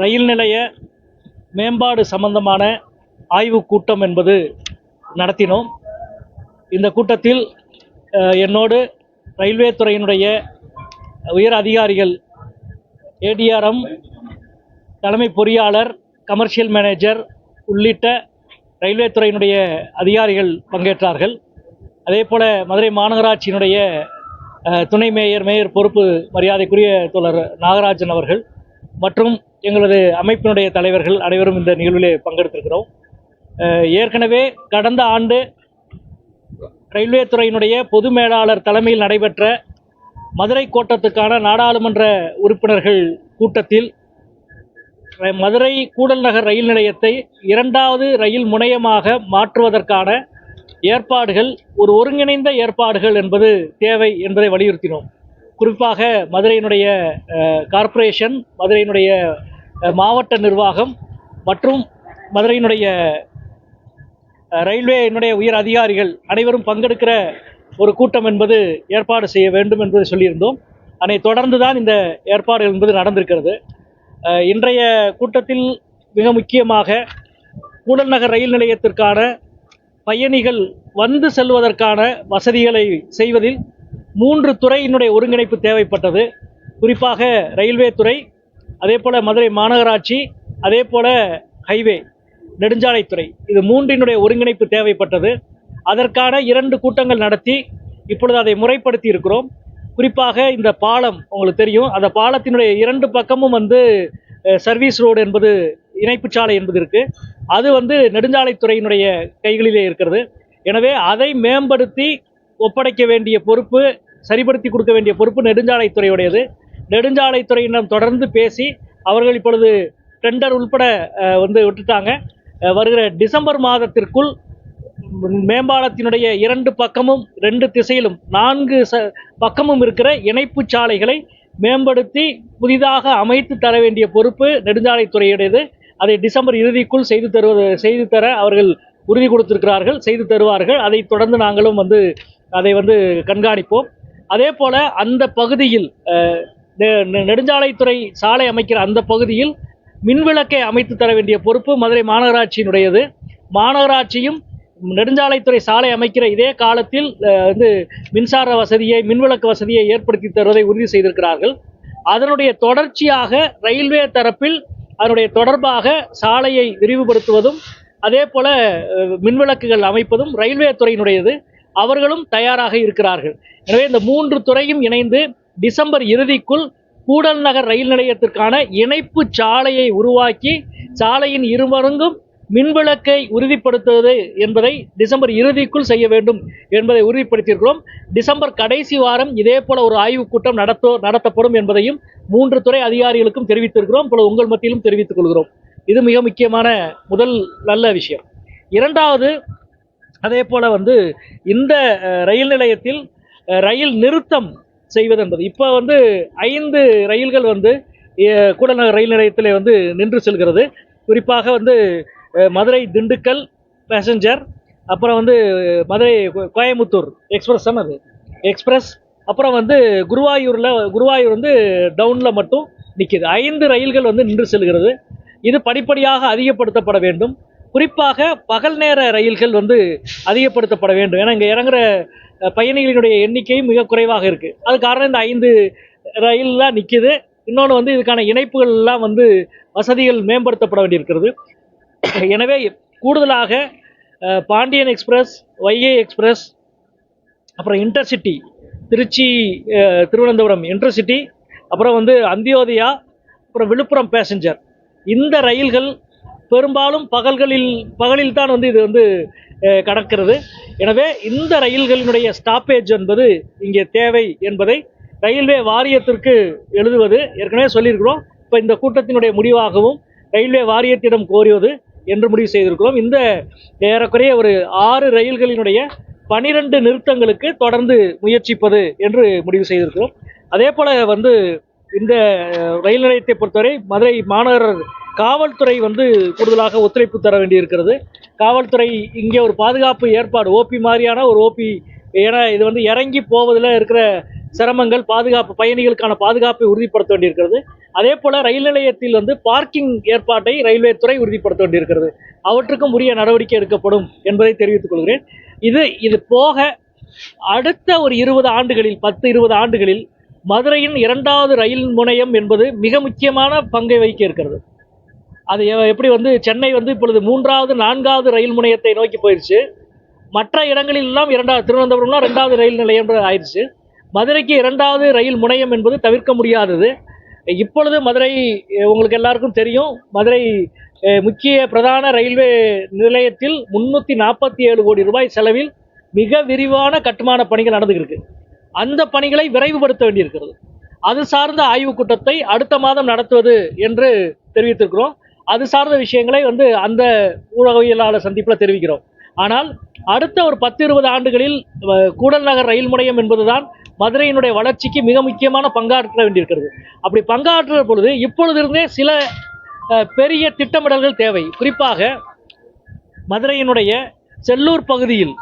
ரயில் நிலைய மேம்பாடு சம்பந்தமான ஆய்வுக் கூட்டம் என்பது நடத்தினோம். இந்த கூட்டத்தில் என்னோடு ரயில்வே துறையினுடைய உயர் அதிகாரிகள் ஏடிஆர்எம் தலைமை பொறியாளர் கமர்ஷியல் மேனேஜர் உள்ளிட்ட ரயில்வே துறையினுடைய அதிகாரிகள் பங்கேற்றார்கள். அதே போல் மதுரை மாநகராட்சியினுடைய துணை மேயர் மேயர் பொறுப்பு மரியாதைக்குரிய தோழர் நாகராஜன் அவர்கள் மற்றும் எங்களது அமைப்பினுடைய தலைவர்கள் அனைவரும் இந்த நிகழ்விலே பங்கெடுத்திருக்கிறோம். ஏற்கனவே கடந்த ஆண்டு ரயில்வே துறையினுடைய பொது மேலாளர் தலைமையில் நடைபெற்ற மதுரை கோட்டத்துக்கான நாடாளுமன்ற உறுப்பினர்கள் கூட்டத்தில் மதுரை கூடல் நகர் ரயில் நிலையத்தை இரண்டாவது ரயில் முனையமாக மாற்றுவதற்கான ஏற்பாடுகள் ஒரு ஒருங்கிணைந்த ஏற்பாடுகள் என்பது தேவை என்பதை வலியுறுத்தினோம். குறிப்பாக மதுரையினுடைய கார்ப்பரேஷன் மதுரையினுடைய மாவட்ட நிர்வாகம் மற்றும் மதுரையினுடைய ரயில்வேயினுடைய உயர் அதிகாரிகள் அனைவரும் பங்கெடுக்கிற ஒரு கூட்டம் என்பது ஏற்பாடு செய்ய வேண்டும் என்பதை சொல்லியிருந்தோம். அதை தொடர்ந்து தான் இந்த ஏற்பாடு என்பது நடந்திருக்கிறது. இன்றைய கூட்டத்தில் மிக முக்கியமாக கூடல் நகர் ரயில் நிலையத்திற்கான பயணிகள் வந்து செல்வதற்கான வசதிகளை செய்வதில் மூன்று துறையினுடைய ஒருங்கிணைப்பு தேவைப்பட்டது. குறிப்பாக ரயில்வே துறை அதே போல் மதுரை மாநகராட்சி அதே போல் ஹைவே நெடுஞ்சாலைத்துறை. இது மூன்றினுடைய ஒருங்கிணைப்பு தேவைப்பட்டது. அதற்கான இரண்டு கூட்டங்கள் நடத்தி இப்பொழுது அதை முறைப்படுத்தி இருக்கிறோம். குறிப்பாக இந்த பாலம் உங்களுக்கு தெரியும் அந்த பாலத்தினுடைய இரண்டு பக்கமும் வந்து சர்வீஸ் ரோடு என்பது இணைப்புச் சாலை என்பது இருக்குது அது வந்து நெடுஞ்சாலைத்துறையினுடைய கைகளிலே இருக்கிறது. எனவே அதை மேம்படுத்தி ஒப்படைக்க வேண்டிய பொறுப்பு சரிப்படுத்தி கொடுக்க வேண்டிய பொறுப்பு நெடுஞ்சாலைத்துறையுடையது. நெடுஞ்சாலைத்துறையிடம் தொடர்ந்து பேசி அவர்கள் இப்பொழுது டெண்டர் உள்பட வந்து விட்டுட்டாங்க. வருகிற டிசம்பர் மாதத்திற்குள் மேம்பாலத்தினுடைய இரண்டு பக்கமும் ரெண்டு திசையிலும் நான்கு ச பக்கமும் இருக்கிற இணைப்பு சாலைகளை மேம்படுத்தி புதிதாக அமைத்து தர வேண்டிய பொறுப்பு நெடுஞ்சாலைத்துறையுடையது. அதை டிசம்பர் இறுதிக்குள் செய்து தருவது செய்து தர அவர்கள் உறுதி கொடுத்திருக்கிறார்கள் செய்து தருவார்கள். அதை தொடர்ந்து நாங்களும் வந்து அதை வந்து கண்காணிப்போம். அதே போல அந்த பகுதியில் நெ- நெடுஞ்சாலைத்துறை சாலை அமைக்கிற அந்த பகுதியில் மின்விளக்கை அமைத்து தர வேண்டிய பொறுப்பு மதுரை மாநகராட்சியினுடையது. மாநகராட்சியும் நெடுஞ்சாலைத்துறை சாலை அமைக்கிற இதே காலத்தில் வந்து மின்சார வசதியை மின்விளக்கு வசதியை ஏற்படுத்தி தருவதை உறுதி செய்திருக்கிறார்கள். அதனுடைய தொடர்ச்சியாக ரயில்வே தரப்பில் அதனுடைய தொடர்பாக சாலையை விரிவுபடுத்துவதும் அதே போல மின்விளக்குகள் அமைப்பதும் ரயில்வே துறையினுடையது. அவர்களும் தயாராக இருக்கிறார்கள். எனவே இந்த மூன்று துறையும் இணைந்து டிசம்பர் இறுதிக்குள் கூடல் நகர் ரயில் நிலையத்திற்கான இணைப்பு சாலையை உருவாக்கி சாலையின் இருமருங்கும் மின்விளக்கை உறுதிப்படுத்துவது என்பதை டிசம்பர் இறுதிக்குள் செய்ய வேண்டும் என்பதை உறுதிப்படுத்தியிருக்கிறோம். டிசம்பர் கடைசி வாரம் இதே போல ஒரு ஆய்வுக் கூட்டம் நடத்தோ நடத்தப்படும் என்பதையும் மூன்று துறை அதிகாரிகளுக்கும் தெரிவித்திருக்கிறோம். போல உங்கள் மத்தியிலும் தெரிவித்துக் கொள்கிறோம். இது மிக முக்கியமான முதல் நல்ல விஷயம். இரண்டாவது அதே போல் வந்து இந்த ரயில் நிலையத்தில் ரயில் நிறுத்தம் செய்வது என்பது. இப்போ வந்து ஐந்து ரயில்கள் வந்து கூடநகர் ரயில் நிலையத்தில் வந்து நின்று செல்கிறது. குறிப்பாக வந்து மதுரை திண்டுக்கல் பேசஞ்சர் அப்புறம் வந்து மதுரை கோயம்புத்தூர் எக்ஸ்பிரஸ் தானே அது? எக்ஸ்பிரஸ் அப்புறம் வந்து குருவாயூரில் குருவாயூர் வந்து டவுனில் மட்டும் நிற்கிது ஐந்து ரயில்கள் வந்து நின்று செல்கிறது. இது படிப்படியாக அதிகப்படுத்தப்பட வேண்டும். குறிப்பாக பகல் நேர ரயில்கள் வந்து அதிகப்படுத்தப்பட வேண்டும். ஏன்னா இங்கே இறங்குற பயணிகளினுடைய எண்ணிக்கையும் மிக குறைவாக இருக்குது அது காரணம் இந்த ஐந்து ரயில்லாம் நிற்கிது இன்னொன்று வந்து இதுக்கான இணைப்புகள் எல்லாம் வந்து வசதிகள் மேம்படுத்தப்பட வேண்டியிருக்கிறது. எனவே கூடுதலாக பாண்டியன் எக்ஸ்பிரஸ் வைகை எக்ஸ்பிரஸ் அப்புறம் இன்டர்சிட்டி திருச்சி திருவனந்தபுரம் இன்டர்சிட்டி அப்புறம் வந்து அந்தியோதயா அப்புறம் விழுப்புரம் பேசஞ்சர். இந்த ரயில்கள் பெரும்பாலும் பகல்களில் பகலில் தான் வந்து இது வந்து கடக்கிறது. எனவே இந்த ரயில்களினுடைய ஸ்டாப்பேஜ் என்பது இங்கே தேவை என்பதை ரயில்வே வாரியத்திற்கு எழுதுவது. ஏற்கனவே சொல்லியிருக்கிறோம். இப்போ இந்த கூட்டத்தினுடைய முடிவாகவும் ரயில்வே வாரியத்திடம் கோருவது என்று முடிவு செய்திருக்கிறோம். இந்த ஏறக்குறைய ஒரு ஆறு ரயில்களினுடைய பனிரெண்டு நிறுத்தங்களுக்கு தொடர்ந்து முயற்சிப்பது என்று முடிவு செய்திருக்கிறோம். அதே போல் வந்து இந்த ரயில் நிலையத்தை பொறுத்தவரை மதுரை மாநகர காவல்துறை வந்து கூடுதலாக ஒத்துழைப்பு தர வேண்டியிருக்கிறது. காவல்துறை இங்கே ஒரு பாதுகாப்பு ஏற்பாடு ஓபி மாதிரியான ஒரு ஓபி ஏன்னா இது வந்து இறங்கி போவதில் இருக்கிற சிரமங்கள் பாதுகாப்பு பயணிகளுக்கான பாதுகாப்பை உறுதிப்படுத்த வேண்டியிருக்கிறது. அதே போல் ரயில் நிலையத்தில் வந்து பார்க்கிங் ஏற்பாட்டை ரயில்வே துறை உறுதிப்படுத்த வேண்டியிருக்கிறது. அவற்றுக்கும் உரிய நடவடிக்கை எடுக்கப்படும் என்பதை தெரிவித்துக் கொள்கிறேன். இது இது போக அடுத்த ஒரு இருபது ஆண்டுகளில் பத்து இருபது ஆண்டுகளில் மதுரையின் இரண்டாவது ரயில் முனையம் என்பது மிக முக்கியமான பங்கை வகிக்க இருக்கிறது. அது எப்படி வந்து சென்னை வந்து இப்பொழுது மூன்றாவது நான்காவது ரயில் முனையத்தை நோக்கி போயிடுச்சு மற்ற இடங்களிலெல்லாம் இரண்டாவது திருவனந்தபுரம்லாம் ரெண்டாவது ரயில் நிலையம் ஆயிடுச்சு மதுரைக்கு இரண்டாவது ரயில் முனையம் என்பது தவிர்க்க முடியாதது. இப்பொழுது மதுரை உங்களுக்கு எல்லாருக்கும் தெரியும் மதுரை முக்கிய பிரதான ரயில்வே நிலையத்தில் முன்னூற்றி நாற்பத்தி ஏழு கோடி ரூபாய் செலவில் மிக விரிவான கட்டுமான பணிகள் நடந்துகிருக்கு. அந்த பணிகளை விரைவுபடுத்த வேண்டியிருக்கிறது. அது சார்ந்த ஆய்வுக் கூட்டத்தை அடுத்த மாதம் நடத்துவது என்று தெரிவித்திருக்கிறோம். அது சார்ந்த விஷயங்களை வந்து அந்த ஊடகவியலாளர் சந்திப்பில் தெரிவிக்கிறோம். ஆனால் அடுத்த ஒரு பத்து இருபது ஆண்டுகளில் கூடல் நகர் ரயில் முனையம் என்பதுதான் மதுரையினுடைய வளர்ச்சிக்கு மிக முக்கியமான பங்காற்ற வேண்டியிருக்கிறது. அப்படி பங்காற்றுகிற பொழுது இப்பொழுதிருந்தே சில பெரிய திட்டமிடல்கள் தேவை. குறிப்பாக மதுரையினுடைய செல்லூர் பகுதியில்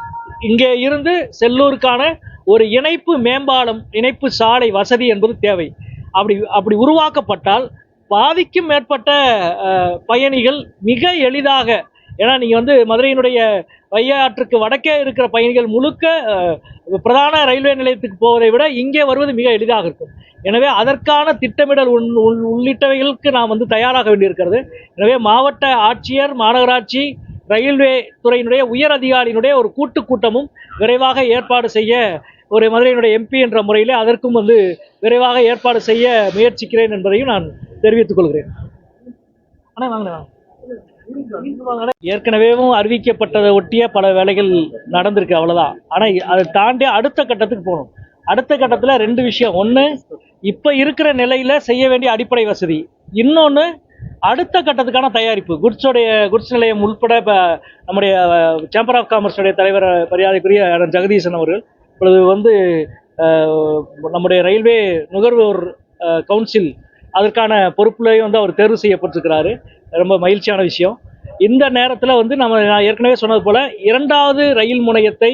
இங்கே இருந்து செல்லூருக்கான ஒரு இணைப்பு மேம்பாலம் இணைப்பு சாலை வசதி என்பது தேவை. அப்படி அப்படி உருவாக்கப்பட்டால் பாதிக்கும் மேற்பட்ட பயணிகள் மிக எளிதாக ஏன்னா நீங்கள் வந்து மதுரையினுடைய வையாற்றுக்கு வடக்கே இருக்கிற பயணிகள் முழுக்க பிரதான ரயில்வே நிலையத்துக்கு போவதை விட இங்கே வருவது மிக எளிதாக இருக்கும். எனவே அதற்கான திட்டமிடல் உள்- உள்ளிட்டவைகளுக்கு நாம் வந்து தயாராக வேண்டியிருக்கிறது. எனவே மாவட்ட ஆட்சியர் மாநகராட்சி ரயில்வே துறையினுடைய உயர் அதிகாரியினுடைய ஒரு கூட்டு கூட்டமும் விரைவாக ஏற்பாடு செய்ய ஒரு மதுரையினுடைய எம்பி என்ற முறையில் அதற்கும் வந்து விரைவாக ஏற்பாடு செய்ய முயற்சிக்கிறேன் என்பதையும் நான் தெரிவித்துக் கொள்கிறேன். அண்ணா வாங்கண்ணே, ஏற்கனவேவும் அறிவிக்கப்பட்டதை ஒட்டிய பல வேலைகள் நடந்திருக்கு அவ்வளோதான் ஆனால் அதை தாண்டி அடுத்த கட்டத்துக்கு போகணும். அடுத்த கட்டத்தில் ரெண்டு விஷயம். ஒன்று இப்போ இருக்கிற நிலையில் செய்ய வேண்டிய அடிப்படை வசதி. இன்னொன்று அடுத்த கட்டத்துக்கான தயாரிப்பு. குட்ஸோடைய குட்ஸ் நிலையம் உள்பட இப்போ நம்முடைய சேம்பர் ஆஃப் காமர்ஸுடைய தலைவர் மரியாதைக்குரிய ஜெகதீசன் அவர்கள் இப்பொழுது வந்து நம்முடைய ரயில்வே நுகர்வோர் கவுன்சில் அதற்கான பொறுப்புலையும் வந்து அவர் தேர்வு செய்யப்பட்டிருக்கிறாரு. ரொம்ப மகிழ்ச்சியான விஷயம். இந்த நேரத்தில் வந்து நம்ம நான் ஏற்கனவே சொன்னது போல் இரண்டாவது ரயில் முனையத்தை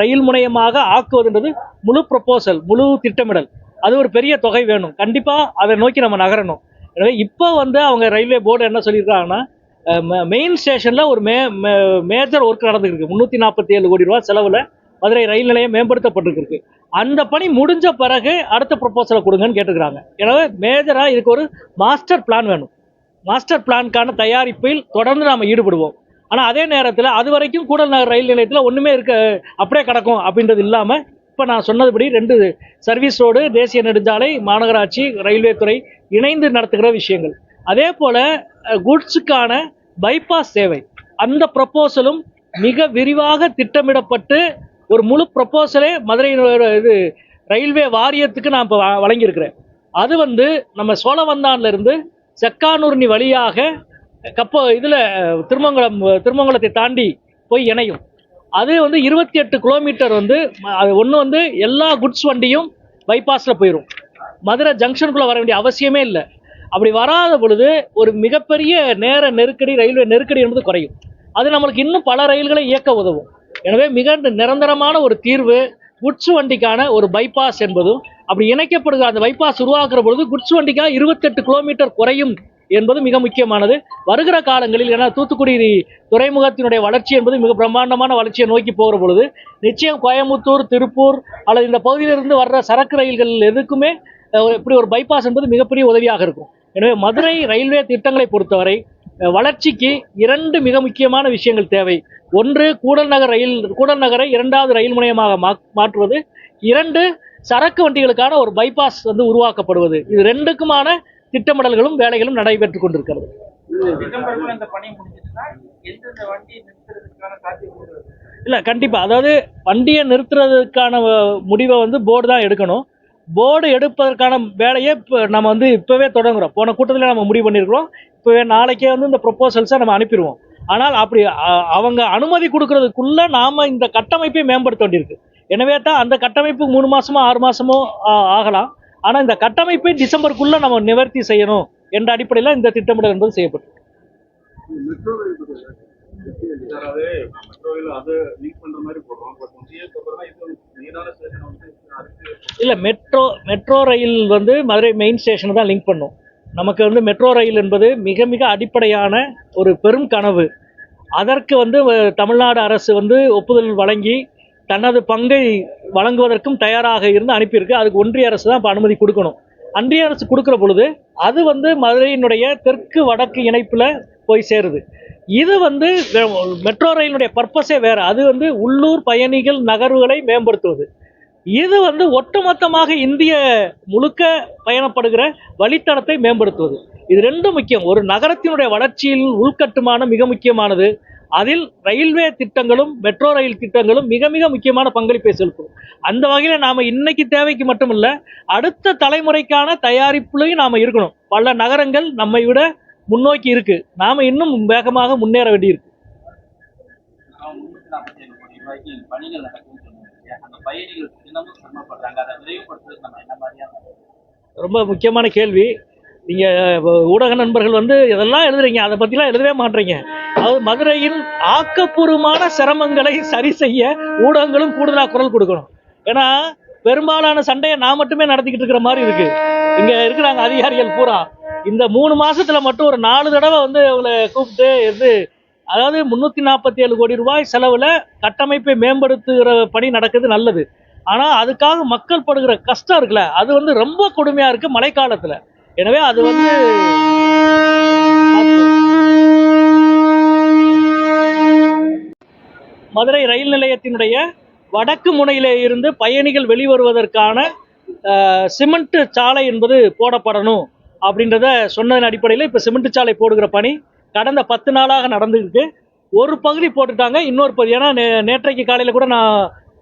ரயில் முனையமாக ஆக்குவதுன்றது முழு ப்ரொபோசல் முழு திட்டமிடல். அது ஒரு பெரிய தொகை வேணும். கண்டிப்பாக அதை நோக்கி நம்ம நகரணும். எனவே இப்போ வந்து அவங்க ரயில்வே போர்டு என்ன சொல்லியிருக்காங்கன்னா மெயின் ஸ்டேஷனில் ஒரு மே மேஜர் ஒர்க் நடந்துருக்கு முந்நூற்றி நாற்பத்தி ஏழு கோடி ரூபா செலவில் மதுரை ரயில் நிலையம் மேம்படுத்தப்பட்டிருக்கு. அந்த பணி முடிஞ்ச பிறகு அடுத்த ப்ரொப்போசலை கொடுங்கன்னு கேட்டுக்கிறாங்க. எனவே மேஜராக இதுக்கு ஒரு மாஸ்டர் பிளான் வேணும். மாஸ்டர் பிளான்கான தயாரிப்பில் தொடர்ந்து நாம் ஈடுபடுவோம். ஆனால் அதே நேரத்தில் அது வரைக்கும் கூடல் நகர் ரயில் நிலையத்தில் ஒன்றுமே இருக்க அப்படியே கிடக்கும் அப்படின்றது இல்லாமல் இப்போ நான் சொன்னதுபடி ரெண்டு சர்வீஸ் ரோடு தேசிய நெடுஞ்சாலை மாநகராட்சி ரயில்வே துறை இணைந்து நடத்துகிற விஷயங்கள். அதே போல் குட்ஸுக்கான பைபாஸ் சேவை. அந்த ப்ரப்போசலும் மிக விரிவாக திட்டமிடப்பட்டு ஒரு முழு ப்ரொப்போசலே மதுரை இது ரயில்வே வாரியத்துக்கு நான் இப்போ வழங்கியிருக்கிறேன். அது வந்து நம்ம சோழவந்தான்லேருந்து செக்கானூர்னி வழியாக கப்போ இதில் திருமங்கலம் திருமங்கலத்தை தாண்டி போய் இணையும். அது வந்து இருபத்தி எட்டு கிலோமீட்டர் வந்து அது ஒன்று வந்து எல்லா குட்ஸ் வண்டியும் பைபாஸில் போயிடும் மதுரை ஜங்ஷனுக்குள்ளே வர வேண்டிய அவசியமே இல்லை. அப்படி வராத பொழுது ஒரு மிகப்பெரிய நேர நெருக்கடி ரயில்வே நெருக்கடி என்பது குறையும். அது நம்மளுக்கு இன்னும் பல ரயில்களை இயக்க உதவும். எனவே மிக நிரந்தரமான ஒரு தீர்வு குட்ஸ் வண்டிக்கான ஒரு பைபாஸ் என்பதும் அப்படி இணைக்கப்படுகிற அந்த பைபாஸ் உருவாக்குற பொழுது குட்ஸ் வண்டிக்காக இருபத்தெட்டு கிலோமீட்டர் குறையும் என்பது மிக முக்கியமானது. வருகிற காலங்களில் ஏன்னா தூத்துக்குடி துறைமுகத்தினுடைய வளர்ச்சி என்பது மிக பிரம்மாண்டமான வளர்ச்சியை நோக்கி போகிற பொழுது நிச்சயம் கோயம்புத்தூர் திருப்பூர் அல்லது இந்த பகுதியிலிருந்து வர்ற சரக்கு ரயில்கள் எதுக்குமே இப்படி ஒரு பைபாஸ் என்பது மிகப்பெரிய உதவியாக இருக்கும். எனவே மதுரை ரயில்வே திட்டங்களை பொறுத்தவரை வளர்ச்சிக்கு இரண்டு மிக முக்கியமான விஷயங்கள் தேவை. ஒன்று கூடல் நகர் ரயில் கூடல் நகரை இரண்டாவது ரயில் முனையமாக மா- மாற்றுவது. இரண்டு சரக்கு வண்டிகளுக்கான ஒரு பைபாஸ் வந்து உருவாக்கப்படுவது. இது ரெண்டுக்குமான திட்டமிடல்களும் வேலைகளும் நடைபெற்றுக் கொண்டிருக்கிறது. இல்லை கண்டிப்பாக அதாவது வண்டியை நிறுத்துறதுக்கான முடிவை வந்து போர்டு தான் எடுக்கணும். போர்டு எடுப்பதற்கான வேலையை இப்போ நம்ம வந்து இப்போவே தொடங்குகிறோம் போன கூட்டத்தில் நம்ம முடிவு பண்ணியிருக்கிறோம் இப்போவே நாளைக்கே வந்து இந்த ப்ரொப்போசல்ஸை நம்ம அனுப்பிடுவோம் ஆனால் அப்படி அவங்க அனுமதி கொடுக்கறதுக்குள்ளே நாம் இந்த கட்டமைப்பை மேம்படுத்த வேண்டியிருக்கு. எனவே தான் அந்த கட்டமைப்பு மூணு மாதமோ ஆறு மாதமோ ஆகலாம். ஆனால் இந்த கட்டமைப்பை டிசம்பருக்குள்ளே நம்ம நிவர்த்தி செய்யணும் என்ற அடிப்படையில் இந்த திட்டமிடல் என்பது செய்யப்பட்டு அது லிங்க் பண்ற மாதிரி போடுறோம். இல்லை மெட்ரோ மெட்ரோ ரயில் வந்து மதுரை மெயின் ஸ்டேஷனை தான் லிங்க் பண்ணும். நமக்கு வந்து மெட்ரோ ரயில் என்பது மிக மிக அடிப்படையான ஒரு பெரும் கனவு. அதற்கு வந்து தமிழ்நாடு அரசு வந்து ஒப்புதல் வழங்கி தனது பங்கை வழங்குவதற்கும் தயாராக இருந்து அனுப்பியிருக்கு. அதுக்கு ஒன்றிய அரசு தான் இப்போ அனுமதி கொடுக்கணும். அன்றிய அரசு கொடுக்குற பொழுது அது வந்து மதுரையினுடைய தெற்கு வடக்கு இணைப்பில் போய் சேருது. இது வந்து மெட்ரோ ரயிலுடைய பர்பஸே வேறு. அது வந்து உள்ளூர் பயணிகள் நகர்வுகளை மேம்படுத்துவது. இது வந்து ஒட்டுமொத்தமாக இந்திய முழுக்க பயணப்படுகிற வழித்தடத்தை மேம்படுத்துவது. இது ரெண்டும் முக்கியம். ஒரு நகரத்தினுடைய வளர்ச்சியில் உள்கட்டுமானம் மிக முக்கியமானது. அதில் ரயில்வே திட்டங்களும் மெட்ரோ ரயில் திட்டங்களும் மிக மிக முக்கியமான பங்களிப்பை செலுத்தும். அந்த வகையில் நாம் இன்னைக்கு தேவைக்கு மட்டுமல்ல அடுத்த தலைமுறைக்கான தயாரிப்புலையும் நாம் இருக்கணும். பல நகரங்கள் நம்மை விட முன்னோக்கி இருக்கு. நாம் இன்னும் வேகமாக முன்னேற வேண்டியிருக்கு. பணிகள் நடக்கும். ரொம்ப முக்கியமான கேள்வி. நீங்கள் ஊடக நண்பர்கள் வந்து இதெல்லாம் எழுதுறீங்க. அதை பற்றிலாம் எழுதவே மாட்டீங்க அதாவது மதுரையின் ஆக்கப்பூர்வமான சிரமங்களை சரி செய்ய ஊடகங்களும் கூடுதலாக குரல் கொடுக்கணும். ஏன்னா பெரும்பாலான சண்டையை நான் மட்டுமே நடத்திக்கிட்டு இருக்கிற மாதிரி இருக்கு. இங்கே இருக்கிறாங்க அதிகாரிகள் பூரா. இந்த மூணு மாசத்துல மட்டும் ஒரு நாலு தடவை வந்து அவங்களை கூப்பிட்டு இது அதாவது முந்நூற்றி நாற்பத்தி ஏழு கோடி ரூபாய் செலவில் கட்டமைப்பை மேம்படுத்துகிற பணி நடக்குது நல்லது. ஆனால் அதுக்காக மக்கள் படுகிற கஷ்டம் இருக்குல்ல அது வந்து ரொம்ப கொடுமையாக இருக்குது மழைக்காலத்தில். எனவே அது வந்து மதுரை ரயில் நிலையத்தினுடைய வடக்கு முனையிலே இருந்து பயணிகள் வெளிவருவதற்கான சிமெண்ட் சாலை என்பது போடப்படணும் அப்படின்றத சொன்னதன் அடிப்படையில் இப்போ சிமெண்ட் சாலை போடுகிற பணி கடந்த பத்து நாளாக நடந்துருக்கு ஒரு பகுதி போட்டுட்டாங்க இன்னொரு பகுதி. ஏன்னா நே நேற்றைக்கு காலையில் கூட நான்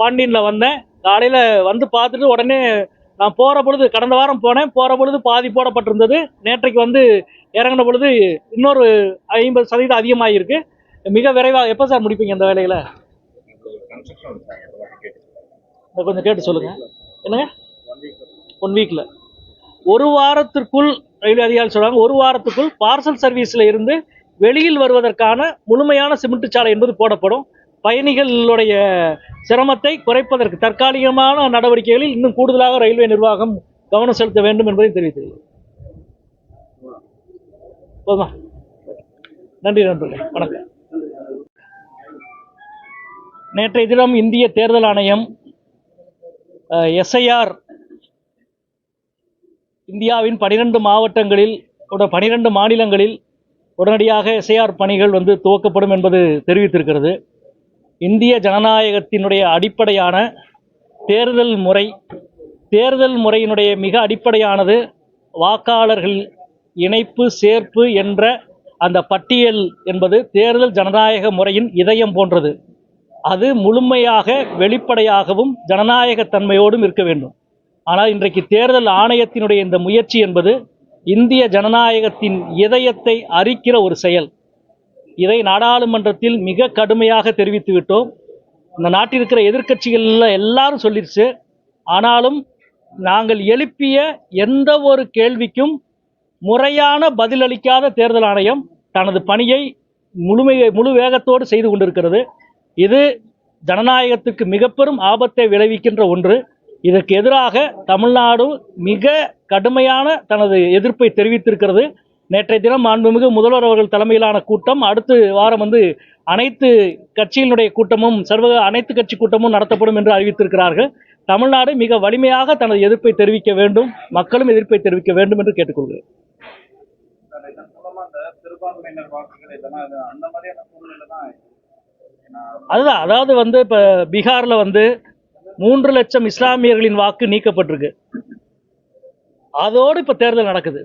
பாண்டியனில் வந்தேன். காலையில் வந்து பார்த்துட்டு உடனே நான் போகிற பொழுது கடந்த வாரம் போனேன். போகிற பொழுது பாதி போடப்பட்டிருந்தது. நேற்றைக்கு வந்து இறங்கின பொழுது இன்னொரு ஐம்பது சதவீதம் அதிகமாகிருக்கு மிக விரைவாக எப்போ சார் முடிப்பீங்க இந்த வேலையில்? கொஞ்சம் கேட்டு சொல்லுங்கள் என்னங்க? ஒன் வீக்கில் ஒரு வாரத்திற்குள் ரயில்வே அதிகாரி சொல்கிறாங்க ஒரு வாரத்துக்குள் பார்சல் சர்வீஸில் இருந்து வெளியில் வருவதற்கான முழுமையான சிமெண்ட் சாலை என்பது போடப்படும். பயணிகளுடைய சிரமத்தை குறைப்பதற்கு தற்காலிகமான நடவடிக்கைகளில் இன்னும் கூடுதலாக ரயில்வே நிர்வாகம் கவனம் செலுத்த வேண்டும் என்பதை தெரிவித்துள்ளது போதுமா? நன்றி நண்பர்களே வணக்கம். நேற்றைய தினம் இந்திய தேர்தல் ஆணையம் எஸ்ஐஆர் இந்தியாவின் பனிரெண்டு மாவட்டங்களில் பனிரெண்டு மாநிலங்களில் உடனடியாக எஸ்ஐஆர் பணிகள் வந்து துவக்கப்படும் என்பது தெரிவித்திருக்கிறது. இந்திய ஜனநாயகத்தினுடைய அடிப்படையான தேர்தல் முறை தேர்தல் முறையினுடைய மிக அடிப்படையானது வாக்காளர்கள் இணைப்பு சேர்ப்பு என்ற அந்த பட்டியல் என்பது தேர்தல் ஜனநாயக முறையின் இதயம் போன்றது. அது முழுமையாக வெளிப்படையாகவும் ஜனநாயக தன்மையோடும் இருக்க வேண்டும். ஆனால் இன்றைக்கு தேர்தல் ஆணையத்தினுடைய இந்த முயற்சி என்பது இந்திய ஜனநாயகத்தின் இதயத்தை அரிக்கிற ஒரு செயல். இதை நாடாளுமன்றத்தில் மிக கடுமையாக தெரிவித்து விட்டோம். இந்த நாட்டில் இருக்கிற எதிர்க்கட்சிகளில் எல்லாரும் சொல்லிடுச்சு ஆனாலும் நாங்கள் எழுப்பிய எந்த ஒரு கேள்விக்கும் முறையான பதிலளிக்காத தேர்தல் ஆணையம் தனது பணியை முழுமையை முழு வேகத்தோடு செய்து கொண்டிருக்கிறது. இது ஜனநாயகத்துக்கு மிக பெரும் ஆபத்தை விளைவிக்கின்ற ஒன்று. இதற்கு எதிராக தமிழ்நாடு மிக கடுமையான தனது எதிர்ப்பை தெரிவித்திருக்கிறது. நேற்றைய தினம் மாண்புமிகு முதல்வர் அவர்கள் தலைமையிலான கூட்டம் அடுத்த வாரம் வந்து அனைத்து கட்சியினுடைய கூட்டமும் சர்வ அனைத்து கட்சி கூட்டமும் நடத்தப்படும் என்று அறிவித்திருக்கிறார்கள். தமிழ்நாடு மிக வலிமையாக தனது எதிர்ப்பை தெரிவிக்க வேண்டும் மக்களும் எதிர்ப்பை தெரிவிக்க வேண்டும் என்று கேட்டுக்கொள்கிறேன். அதுதான் அதாவது வந்து இப்போ பீகாரில் வந்து மூன்று லட்சம் இஸ்லாமியர்களின் வாக்கு நீக்கப்பட்டிருக்கு. அதோடு இப்போ தேர்தல் நடக்குது.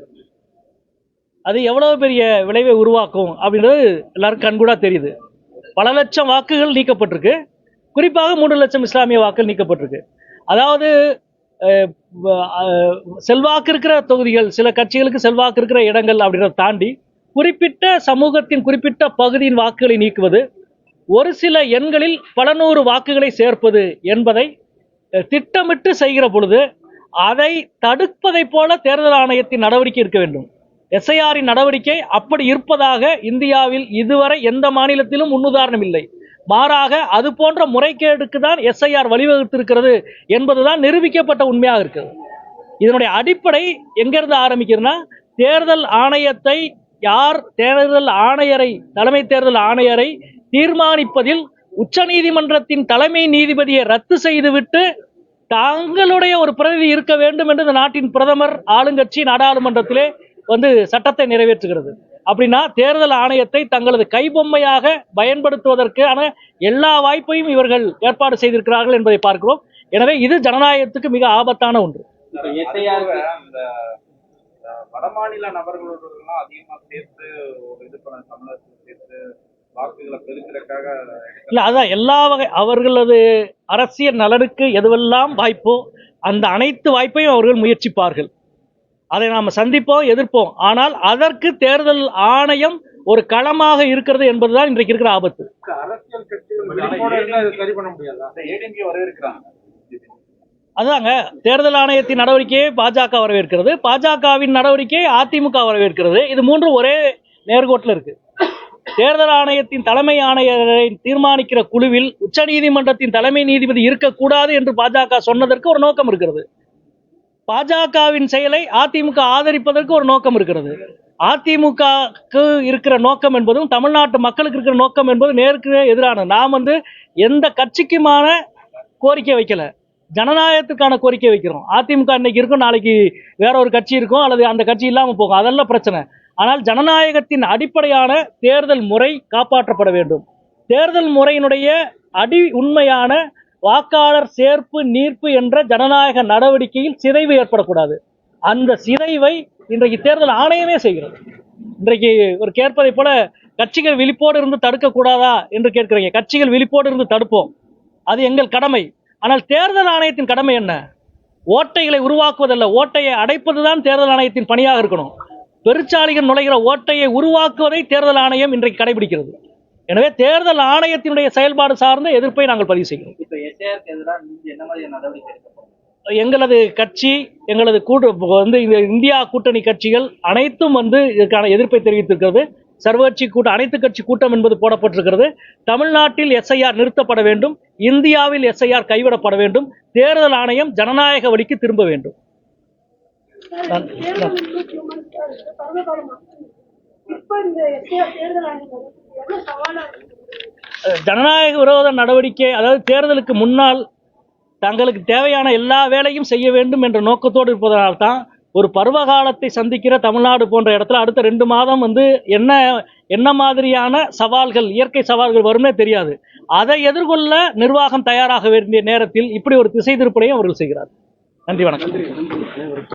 அது எவ்வளவு பெரிய விளைவை உருவாக்கும் அப்படின்றது எல்லாரும் கண்கூடா தெரியுது. பல லட்சம் வாக்குகள் நீக்கப்பட்டிருக்கு. குறிப்பாக மூன்று லட்சம் இஸ்லாமிய வாக்குகள் நீக்கப்பட்டிருக்கு. அதாவது செல்வாக்கு இருக்கிற தொகுதிகள் சில கட்சிகளுக்கு செல்வாக்கு இருக்கிற இடங்கள் அப்படின்றத தாண்டி குறிப்பிட்ட சமூகத்தின் குறிப்பிட்ட பகுதியின் வாக்குகளை நீக்குவது ஒரு சில எண்களில் பல நூறு வாக்குகளை சேர்ப்பது என்பதை திட்டமிட்டு செய்கிற பொழுது அதை தடுப்பதைப் போல தேர்தல் ஆணையத்தின் நடவடிக்கை இருக்க வேண்டும். எஸ்ஐஆரின் நடவடிக்கை அப்படி இருப்பதாக இந்தியாவில் இதுவரை எந்த மாநிலத்திலும் முன்னுதாரணம் இல்லை. மாறாக அது போன்ற முறைகேடுக்கு தான் எஸ்ஐஆர் வழிவகுத்திருக்கிறது என்பதுதான் நிரூபிக்கப்பட்ட உண்மையாக இருக்கிறது இதனுடைய அடிப்படை எங்கிருந்து ஆரம்பிக்கிறதுனா தேர்தல் ஆணையத்தை யார் தேர்தல் ஆணையரை தலைமை தேர்தல் ஆணையரை தீர்மானிப்பதில் உச்சநீதிமன்றத்தின் தலைமை நீதிபதியை ரத்து செய்துவிட்டு தங்களுடைய ஒரு பிரதிநிதி இருக்க வேண்டும் என்று இந்த நாட்டின் பிரதமர் ஆளுங்கட்சி நாடாளுமன்றத்திலே வந்து சட்டத்தை நிறைவேற்றுகிறது. அப்படின்னா தேர்தல் ஆணையத்தை தங்களது கைபொம்மையாக பயன்படுத்துவதற்கான எல்லா வாய்ப்பையும் இவர்கள் ஏற்பாடு செய்திருக்கிறார்கள் என்பதை பார்க்கிறோம். எனவே இது ஜனநாயகத்துக்கு மிக ஆபத்தான ஒன்று. வடமாநில நபர்களோடு அதிகமாக சேர்த்து ஒரு இது பண்ண தமிழகத்தில் சேர்த்து இல்ல அதான் எல்லா வகை அவர்களது அரசியல் நலனுக்கு எதுவெல்லாம் வாய்ப்போ அந்த அனைத்து வாய்ப்பையும் அவர்கள் முயற்சிப்பார்கள். அதை நாம் சந்திப்போம் எதிர்ப்போம். ஆனால் அதற்கு தேர்தல் ஆணையம் ஒரு களமாக இருக்கிறது என்பதுதான் இன்றைக்கு இருக்கிற ஆபத்து. அதாங்க தேர்தல் ஆணையத்தின் நடவடிக்கையை பாஜக வரவேற்கிறது. பாஜகவின் நடவடிக்கையை அதிமுக வரவேற்கிறது. இது மூன்றும் ஒரே நேர்கோட்டில் இருக்கு. தேர்தல் ஆணையத்தின் தலைமை ஆணையரை தீர்மானிக்கிற குழுவில் உச்சநீதிமன்றத்தின் தலைமை நீதிபதி இருக்கக்கூடாது என்று பாஜக சொன்னதற்கு ஒரு நோக்கம் இருக்கிறது. பாஜகவின் செயலை அதிமுக ஆதரிப்பதற்கு ஒரு நோக்கம் இருக்கிறது. அதிமுகக்கு இருக்கிற நோக்கம் என்பதும் தமிழ்நாட்டு மக்களுக்கு இருக்கிற நோக்கம் என்பது நேருக்கு எதிரான நாம் வந்து எந்த கட்சிக்குமான கோரிக்கை வைக்கல. ஜனநாயகத்துக்கான கோரிக்கை வைக்கிறோம். அதிமுக இன்னைக்கு இருக்கும் நாளைக்கு வேற ஒரு கட்சி இருக்கும் அல்லது அந்த கட்சி இல்லாமல் போகும். அதெல்லாம் பிரச்சனை. ஆனால் ஜனநாயகத்தின் அடிப்படையான தேர்தல் முறை காப்பாற்றப்பட வேண்டும். தேர்தல் முறையினுடைய அடி உண்மையான வாக்காளர் சேர்ப்பு நீர்ப்பு என்ற ஜனநாயக நடவடிக்கையில் சிதைவு ஏற்படக்கூடாது. அந்த சிதைவை இன்றைக்கு தேர்தல் ஆணையமே செய்கிறது. இன்றைக்கு ஒரு கேட்பதை போல கட்சிகள் விழிப்போடு இருந்து தடுக்கக்கூடாதா என்று கேட்கிறீங்க. கட்சிகள் விழிப்போடு இருந்து தடுப்போம். அது எங்கள் கடமை. ஆனால் தேர்தல் ஆணையத்தின் கடமை என்ன? ஓட்டைகளை உருவாக்குவதல்ல. ஓட்டையை அடைப்பதுதான் தேர்தல் ஆணையத்தின் பணியாக இருக்கணும். பெருச்சாளிகள் நுழைகிற ஓட்டையை உருவாக்குவதை தேர்தல் ஆணையம் இன்றைக்கு கடைபிடிக்கிறது. எனவே தேர்தல் ஆணையத்தினுடைய செயல்பாடு சார்ந்த எதிர்ப்பை நாங்கள் பதிவு செய்கிறோம். எங்களது கட்சி எங்களது கூட்டு வந்து இந்த இந்தியா கூட்டணி கட்சிகள் அனைத்தும் வந்து இதற்கான எதிர்ப்பை தெரிவித்திருக்கிறது. சர்வகட்சி கூட்டம் அனைத்து கட்சி கூட்டம் என்பது போடப்பட்டிருக்கிறது. தமிழ்நாட்டில் எஸ்ஐஆர் நிறுத்தப்பட வேண்டும். இந்தியாவில் எஸ்ஐஆர் கைவிடப்பட வேண்டும். தேர்தல் ஆணையம் ஜனநாயக வழிக்கு திரும்ப வேண்டும். ஜனநாயக விரோத நடவடிக்கை அதாவது தேர்தலுக்கு முன்னால் தங்களுக்கு தேவையான எல்லா வேலையும் செய்ய வேண்டும் என்ற நோக்கத்தோடு இருப்பதனால் தான் ஒரு பருவகாலத்தை சந்திக்கிற தமிழ்நாடு போன்ற இடத்துல அடுத்த ரெண்டு மாதம் வந்து என்ன என்ன மாதிரியான சவால்கள் இயற்கை சவால்கள் வரும்னே தெரியாது. அதை எதிர்கொள்ள நிர்வாகம் தயாராக வேண்டிய நேரத்தில் இப்படி ஒரு திசை திருப்பலையும் அவர்கள் செய்கிறார் நன்றி வணக்கம்.